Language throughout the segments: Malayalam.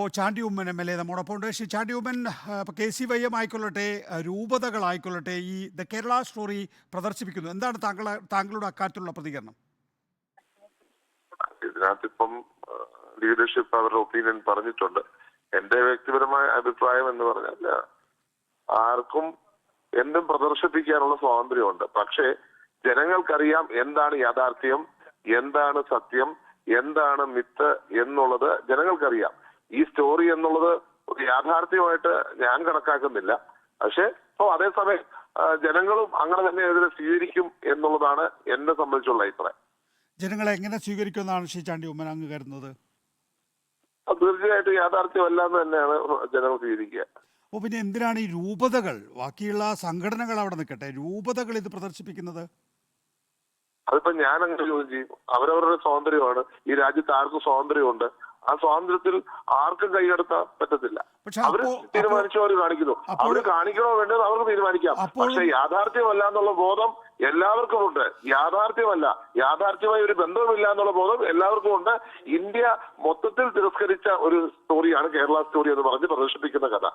Oh Chandy Oommen M L A നമ്മോടൊപ്പം ഉണ്ട് Shri Chandy Oommen K C Y M ആയിക്കൊള്ളട്ടെ രൂപതകളായിക്കൊള്ളട്ടെ ഈ ദ കേരള സ്റ്റോറി പ്രദർശിപ്പിക്കുന്നു. എന്താണ് താങ്കളെ താങ്കളുടെ അക്കാര്യത്തിലുള്ള പ്രതികരണം? ഇതിനകത്തിപ്പം ലീഡർഷിപ്പ് അവരുടെ ഒപ്പീനിയൻ പറഞ്ഞിട്ടുണ്ട്. എന്റെ വ്യക്തിപരമായ അഭിപ്രായം എന്ന് പറഞ്ഞാൽ ആർക്കും എന്തും പ്രദർശിപ്പിക്കാനുള്ള സ്വാതന്ത്ര്യമുണ്ട്. പക്ഷേ ജനങ്ങൾക്കറിയാം എന്താണ് യാഥാർത്ഥ്യം എന്താണ് സത്യം എന്താണ് മിത്ത് എന്നുള്ളത് ജനങ്ങൾക്കറിയാം. ഈ സ്റ്റോറി എന്നുള്ളത് ഒരു യാഥാർത്ഥ്യമായിട്ട് ഞാൻ കണക്കാക്കുന്നില്ല. പക്ഷെ ഇപ്പോൾ അതേസമയം ജനങ്ങളും അങ്ങനെ തന്നെ ഇതിനെ സ്വീകരിക്കും എന്നുള്ളതാണ് എന്നെ സംബന്ധിച്ചുള്ള അഭിപ്രായം. ജനങ്ങളെ എങ്ങനെ സ്വീകരിക്കുമെന്നാണ് ശ്രീ ചാണ്ടി ഉമ്മൻ അങ്ങ് കരുതുന്നത്? തീർച്ചയായിട്ടും യാഥാർത്ഥ്യമല്ല എന്ന് തന്നെയാണ് ജനങ്ങൾ സ്വീകരിക്കുക. അപ്പോൾ പിന്നെ എന്തിനാണ് ഈ രൂപതകൾ ബാക്കിയുള്ള സംഘടനകൾ അവിടെ നിൽക്കട്ടെ? രൂപതകൾ ഇത് പ്രദർശിപ്പിക്കുന്നത്? അതിപ്പോ ഞാൻ അങ്ങനെ ചോദ്യം ചെയ്യും അവരവരുടെ സ്വാതന്ത്ര്യമാണ്. ഈ രാജ്യത്ത് ആർക്കും സ്വാതന്ത്ര്യമുണ്ട്. ആ സ്വാതന്ത്ര്യത്തിൽ ആർക്കും കൈകടത്താൻ പറ്റത്തില്ല. അവർ തീരുമാനിച്ചു അവർ കാണിക്കുന്നു. അവർ കാണിക്കണോ വേണ്ടത് അവർക്ക് തീരുമാനിക്കാം. പക്ഷെ യാഥാർത്ഥ്യമല്ല എന്നുള്ള ബോധം എല്ലാവർക്കും ഉണ്ട്. യാഥാർത്ഥ്യമല്ല. യാഥാർത്ഥ്യമായി ഒരു ബന്ധവുമില്ല എന്നുള്ള ബോധം എല്ലാവർക്കും ഉണ്ട്. ഇന്ത്യ മൊത്തത്തിൽ തിരസ്കരിച്ച ഒരു സ്റ്റോറിയാണ് കേരള സ്റ്റോറി എന്ന് പറഞ്ഞ് പ്രദർശിപ്പിക്കുന്ന കഥ.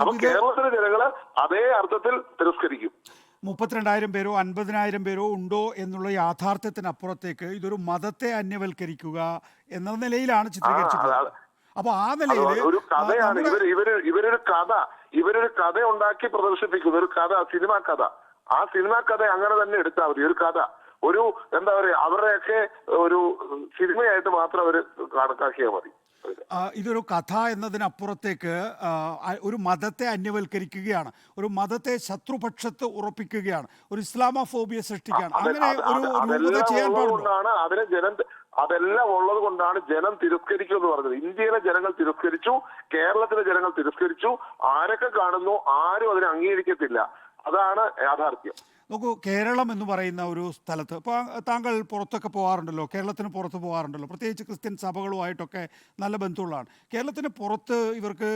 അപ്പൊ കേരളത്തിലെ ജനങ്ങൾ അതേ അർത്ഥത്തിൽ തിരസ്കരിക്കും. മുപ്പത്തിരണ്ടായിരം പേരോ അൻപതിനായിരം പേരോ ഉണ്ടോ എന്നുള്ള യാഥാർത്ഥ്യത്തിനപ്പുറത്തേക്ക് ഇതൊരു മതത്തെ അന്യവൽക്കരിക്കുക എന്ന നിലയിലാണ് ചിത്രീകരിച്ചിട്ടുള്ളത്. അപ്പൊ ആ നിലയിൽ ഒരു കഥയാണ്. ഇവർ ഇവർ ഇവരൊരു കഥ. ഇവരൊരു കഥ ഉണ്ടാക്കി പ്രദർശിപ്പിക്കുന്നു. ഒരു കഥ സിനിമ കഥ. ആ സിനിമ കഥ അങ്ങനെ തന്നെ എടുത്താൽ മതി. ഒരു കഥ. ഒരു എന്താ പറയാ അവരുടെയൊക്കെ ഒരു സിനിമയായിട്ട് മാത്രം അവർ കണക്കാക്കിയാൽ മതി. ഇതൊരു കഥ എന്നതിനപ്പുറത്തേക്ക് ഒരു മതത്തെ അന്യവൽക്കരിക്കുകയാണ്. ഒരു മതത്തെ ശത്രുപക്ഷത്ത് ഉറപ്പിക്കുകയാണ്. ഒരു ഇസ്ലാമോഫോബിയ സൃഷ്ടിക്കുകയാണ്. അങ്ങനെ ഒരു രൂപത ചെയ്യാൻ അതെല്ലാം ഉള്ളത് കൊണ്ടാണ് ജനം തിരസ്കരിക്കും എന്ന് പറഞ്ഞത്. ഇന്ത്യയിലെ ജനങ്ങൾ തിരസ്കരിച്ചു കേരളത്തിലെ ജനങ്ങൾ തിരസ്കരിച്ചു. ആരൊക്കെ കാണുന്നു ആരും അതിനെ അംഗീകരിക്കത്തില്ല. അതാണ് യാഥാർത്ഥ്യം. നോക്കൂ കേരളം എന്ന് പറയുന്ന ഒരു സ്ഥലത്ത് ഇപ്പോൾ താങ്കൾ പുറത്തൊക്കെ പോകാറുണ്ടല്ലോ കേരളത്തിന് പുറത്ത് പോകാറുണ്ടല്ലോ പ്രത്യേകിച്ച് ക്രിസ്ത്യൻ സഭകളുമായിട്ടൊക്കെ നല്ല ബന്ധമുള്ളതാണ് കേരളത്തിന് പുറത്ത് ഇവർക്ക്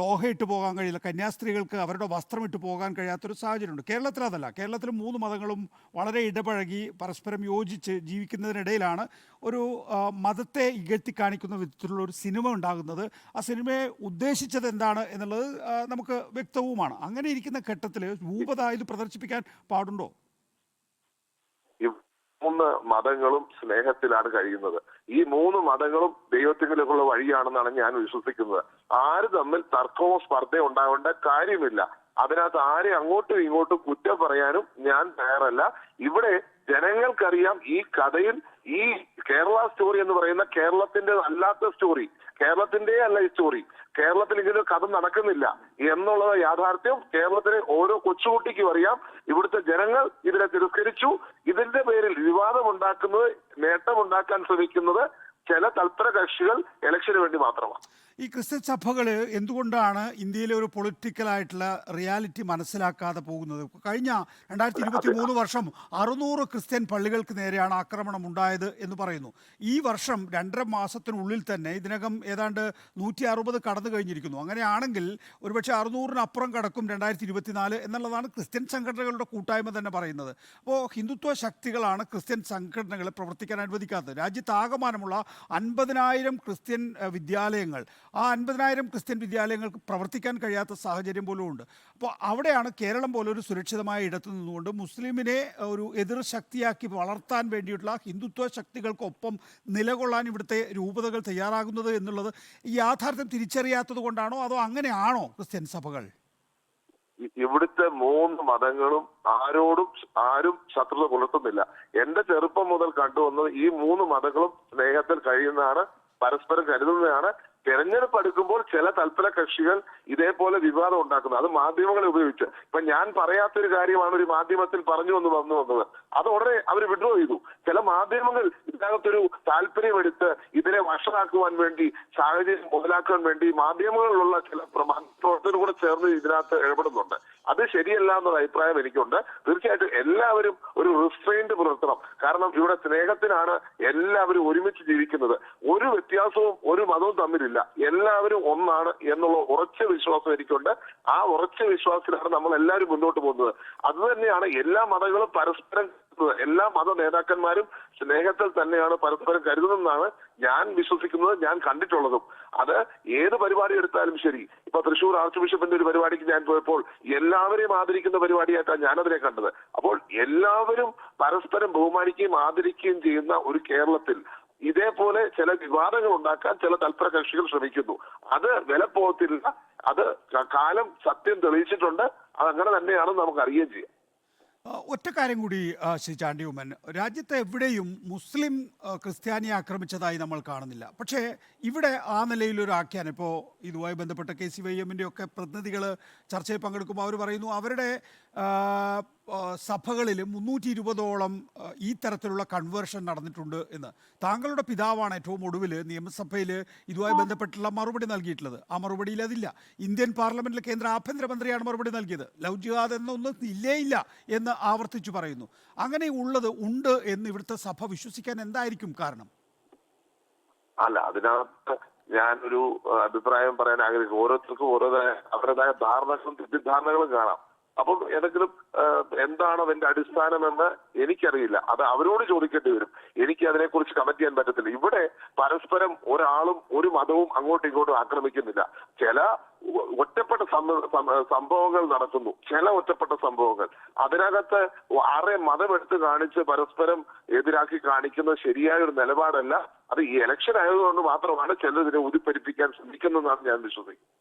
ലോഹ ഇട്ട് പോകാൻ കഴിയില്ല കന്യാസ്ത്രീകൾക്ക് അവരുടെ വസ്ത്രം ഇട്ട് പോകാൻ കഴിയാത്തൊരു സാഹചര്യമുണ്ട്. കേരളത്തിൽ അതല്ല കേരളത്തിൽ മൂന്ന് മതങ്ങളും വളരെ ഇടപഴകി പരസ്പരം യോജിച്ച് ജീവിക്കുന്നതിനിടയിലാണ് ഒരു മതത്തെ ഇകഴ്ത്തി കാണിക്കുന്ന വിധത്തിലുള്ള ഒരു സിനിമ ഉണ്ടാകുന്നത്. ആ സിനിമയെ ഉദ്ദേശിച്ചത് എന്താണ് എന്നുള്ളത് നമുക്ക് വ്യക്തവുമാണ്. അങ്ങനെ ഇരിക്കുന്ന ഘട്ടത്തിൽ രൂപത ഇത് പ്രദർശിപ്പിക്കാൻ പാടുണ്ടോ? മൂന്ന് മതങ്ങളും സ്നേഹത്തിലാണ് കഴിയുന്നത്. ഈ മൂന്ന് മതങ്ങളും ദൈവത്തിലേക്കുള്ള വഴിയാണെന്നാണ് ഞാൻ വിശ്വസിക്കുന്നത്. ആര് തമ്മിൽ തർക്കവും സ്പർദ്ധയും ഉണ്ടാവേണ്ട കാര്യമില്ല. അതിനകത്ത് ആരെ അങ്ങോട്ടും ഇങ്ങോട്ടും കുറ്റം പറയാനും ഞാൻ തയ്യാറല്ല. ഇവിടെ ജനങ്ങൾക്കറിയാം ഈ കഥയിൽ ഈ കേരള സ്റ്റോറി എന്ന് പറയുന്ന കേരളത്തിന്റെ അല്ലാത്ത സ്റ്റോറി. കേരളത്തിന്റെ അല്ല ഈ സ്റ്റോറി കേരളത്തിൽ ഇങ്ങനെ കഥ നടക്കുന്നില്ല എന്നുള്ളത് യാഥാർത്ഥ്യം കേരളത്തിലെ ഓരോ കൊച്ചുകുട്ടിക്കും അറിയാം. ഇവിടുത്തെ ജനങ്ങൾ ഇതിനെ തിരസ്കരിച്ചു. ഇതിന്റെ പേരിൽ വിവാദമുണ്ടാക്കുന്നത് നേട്ടമുണ്ടാക്കാൻ ശ്രമിക്കുന്നത് ചില തൽപര കക്ഷികൾ ഇലക്ഷന് വേണ്ടി മാത്രമാണ്. ഈ ക്രിസ്ത്യൻ സഭകൾ എന്തുകൊണ്ടാണ് ഇന്ത്യയിലെ ഒരു പൊളിറ്റിക്കലായിട്ടുള്ള റിയാലിറ്റി മനസ്സിലാക്കാതെ പോകുന്നത്? കഴിഞ്ഞ രണ്ടായിരത്തി ഇരുപത്തി മൂന്ന് വർഷം അറുന്നൂറ് ക്രിസ്ത്യൻ പള്ളികൾക്ക് നേരെയാണ് ആക്രമണം ഉണ്ടായത് എന്ന് പറയുന്നു. ഈ വർഷം രണ്ടര മാസത്തിനുള്ളിൽ തന്നെ ഇതിനകം ഏതാണ്ട് നൂറ്റി അറുപത് കടന്നു കഴിഞ്ഞിരിക്കുന്നു. അങ്ങനെയാണെങ്കിൽ ഒരുപക്ഷെ അറുന്നൂറിനപ്പുറം കടക്കും രണ്ടായിരത്തി ഇരുപത്തിനാല് എന്നുള്ളതാണ് ക്രിസ്ത്യൻ സംഘടനകളുടെ കൂട്ടായ്മ തന്നെ പറയുന്നത്. അപ്പോൾ ഹിന്ദുത്വ ശക്തികളാണ് ക്രിസ്ത്യൻ സംഘടനകളെ പ്രവർത്തിക്കാൻ അനുവദിക്കാത്തത്. രാജ്യത്താകമാനമുള്ള അൻപതിനായിരം ക്രിസ്ത്യൻ വിദ്യാലയങ്ങൾ ആ അൻപതിനായിരം ക്രിസ്ത്യൻ വിദ്യാലയങ്ങൾക്ക് പ്രവർത്തിക്കാൻ കഴിയാത്ത സാഹചര്യം പോലും ഉണ്ട്. അപ്പോൾ അവിടെയാണ് കേരളം പോലെ ഒരു സുരക്ഷിതമായ ഇടത്തു നിന്നുകൊണ്ട് മുസ്ലിമിനെ ഒരു എതിർ ശക്തിയാക്കി വളർത്താൻ വേണ്ടിയിട്ടുള്ള ഹിന്ദുത്വ ശക്തികൾക്കൊപ്പം നിലകൊള്ളാൻ ഇവിടുത്തെ രൂപതകൾ തയ്യാറാകുന്നത് എന്നുള്ളത് ഈ യാഥാർത്ഥ്യം തിരിച്ചറിയാത്തത് കൊണ്ടാണോ അതോ അങ്ങനെയാണോ ക്രിസ്ത്യൻ സഭകൾ? ഇവിടുത്തെ മൂന്ന് മതങ്ങളും ആരോടും ആരും ശത്രുത പുലർത്തുന്നില്ല. എന്റെ ചെറുപ്പം മുതൽ കണ്ടുവന്നത് ഈ മൂന്ന് മതങ്ങളും സ്നേഹത്തിൽ കഴിയുന്നതാണ് പരസ്പരം കരുതുന്നതാണ് തെരഞ്ഞെടുപ്പ് അടുക്കുമ്പോൾ ചില തൽപര കക്ഷികൾ ഇതേപോലെ വിവാദം ഉണ്ടാക്കുന്നത് അത് മാധ്യമങ്ങളെ ഉപയോഗിച്ച്. ഇപ്പൊ ഞാൻ പറയാത്തൊരു കാര്യമാണ് ഒരു മാധ്യമത്തിൽ പറഞ്ഞു എന്ന് വന്നു വന്നത്. അത് ഉടനെ അവർ വിഡ്രോ ചെയ്തു. ചില മാധ്യമങ്ങൾ ഇതിനകത്തൊരു താല്പര്യമെടുത്ത് ഇതിനെ വഷളാക്കുവാൻ വേണ്ടി സാഹചര്യം മുതലാക്കാൻ വേണ്ടി മാധ്യമങ്ങളിലുള്ള ചില പ്രമാ- പ്രവർത്തകർ കൂടെ ചേർന്ന് ഇതിനകത്ത് ഇടപെടുന്നുണ്ട്. അത് ശരിയല്ല എന്നൊരു അഭിപ്രായം എനിക്കുണ്ട്. തീർച്ചയായിട്ടും എല്ലാവരും ഒരു റിസ്ട്രെയിൻഡ് പുലർത്തണം. കാരണം ഇവിടെ സ്നേഹത്തിനാണ് എല്ലാവരും ഒരുമിച്ച് ജീവിക്കുന്നത്. ഒരു വ്യത്യാസവും ഒരു മതവും തമ്മിലില്ല. എല്ലാവരും ഒന്നാണ് എന്നുള്ള ഉറച്ച വിശ്വാസം എനിക്കുണ്ട്. ആ ഉറച്ച വിശ്വാസത്തിലാണ് നമ്മൾ എല്ലാവരും മുന്നോട്ട് പോകുന്നത്. അത് തന്നെയാണ് എല്ലാ മതങ്ങളും പരസ്പരം കരുതുന്നത്. എല്ലാ മത നേതാക്കന്മാരും സ്നേഹത്തിൽ തന്നെയാണ് പരസ്പരം കരുതുന്നതെന്നാണ് ഞാൻ വിശ്വസിക്കുന്നത് ഞാൻ കണ്ടിട്ടുള്ളതും. അത് ഏത് പരിപാടി എടുത്താലും ശരി. ഇപ്പൊ തൃശൂർ ആർച്ച് ബിഷപ്പിന്റെ ഒരു പരിപാടിക്ക് ഞാൻ പോയപ്പോൾ എല്ലാവരെയും ആദരിക്കുന്ന പരിപാടിയായിട്ടാണ് ഞാനതിനെ കണ്ടത്. അപ്പോൾ എല്ലാവരും പരസ്പരം ബഹുമാനിക്കുകയും ആദരിക്കുകയും ചെയ്യുന്ന ഒരു കേരളത്തിൽ ഇതേപോലെ ചില വിവാദങ്ങൾ ഉണ്ടാക്കാൻ ചില തൽപര കക്ഷികൾ ശ്രമിക്കുന്നു. അത് വില പോകത്തില്ല അത് കാലം സത്യം തെളിയിച്ചിട്ടുണ്ട്. അത് അങ്ങനെ തന്നെയാണെന്ന് നമുക്ക് അറിയുകയും ചെയ്യാം. ആ, ഒറ്റ കാര്യം കൂടി ശ്രീ ചാണ്ടി ഉമ്മൻ രാജ്യത്ത് എവിടെയും മുസ്ലിം ആ, ക്രിസ്ത്യാനിയെ ആക്രമിച്ചതായി നമ്മൾ കാണുന്നില്ല. പക്ഷേ ഇവിടെ ആ നിലയിലൊരു ആഖ്യാനം. ഇപ്പോൾ ഇതുമായി ബന്ധപ്പെട്ട കെ സി വൈ എമ്മിന്റെ ഒക്കെ പ്രതിനിധികൾ ചർച്ചയിൽ പങ്കെടുക്കുമ്പോൾ അവർ പറയുന്നു അവരുടെ ആ, ആ, സഭകളിൽ മുന്നൂറ്റി ഇരുപതോളം ഈ തരത്തിലുള്ള കൺവേർഷൻ നടന്നിട്ടുണ്ട് എന്ന്. താങ്കളുടെ പിതാവാണ് ഏറ്റവും ഒടുവിൽ നിയമസഭയിൽ ഇതുമായി ബന്ധപ്പെട്ടുള്ള മറുപടി നൽകിയിട്ടുള്ളത്. ആ മറുപടിയിൽ അതില്ല. ഇന്ത്യൻ പാർലമെന്റിലെ കേന്ദ്ര ആഭ്യന്തരമന്ത്രിയാണ് മറുപടി നൽകിയത്. ലവ് ജിഹാദ് എന്നൊന്നും ഇല്ലേ ഇല്ല എന്ന് ആവർത്തിച്ചു പറയുന്നു. അങ്ങനെ ഉള്ളത് ഉണ്ട് എന്ന് ഇവിടുത്തെ സഭ വിശ്വസിക്കാൻ എന്തായിരിക്കും കാരണം? അല്ല അതിനകത്ത് ഞാനൊരു അഭിപ്രായം പറയാൻ ആഗ്രഹിക്കും ഓരോരുത്തർക്കും ഓരോതായ അവരുടേതായ ധാരണകളും തെറ്റിദ്ധാരണകളും കാണാം. അപ്പോൾ ഏതെങ്കിലും എന്താണ് അതിന്റെ അടിസ്ഥാനമെന്ന് എനിക്കറിയില്ല. അത് അവരോട് ചോദിക്കേണ്ടി വരും. എനിക്ക് അതിനെക്കുറിച്ച് കമന്റ് ചെയ്യാൻ പറ്റത്തില്ല. ഇവിടെ പരസ്പരം ഒരാളും ഒരു മതവും അങ്ങോട്ടും ഇങ്ങോട്ടും ആക്രമിക്കുന്നില്ല. ചില ഒ- ഒറ്റപ്പെട്ട സംഭ- സം- സംഭവങ്ങൾ നടക്കുന്നു ചില ഒറ്റപ്പെട്ട സംഭവങ്ങൾ. അതിനകത്ത് ആരെ മതമെടുത്ത് കാണിച്ച് പരസ്പരം എതിരാക്കി കാണിക്കുന്നത് ശരിയായ ഒരു നിലപാടല്ല. അത് ഈ ഇലക്ഷൻ ആയതുകൊണ്ട് മാത്രമാണ് ചിലതിനെ ഉദിപ്പരിപ്പിക്കാൻ ശ്രമിക്കുന്നതെന്നാണ് ഞാൻ വിശ്വസിക്കുന്നത്.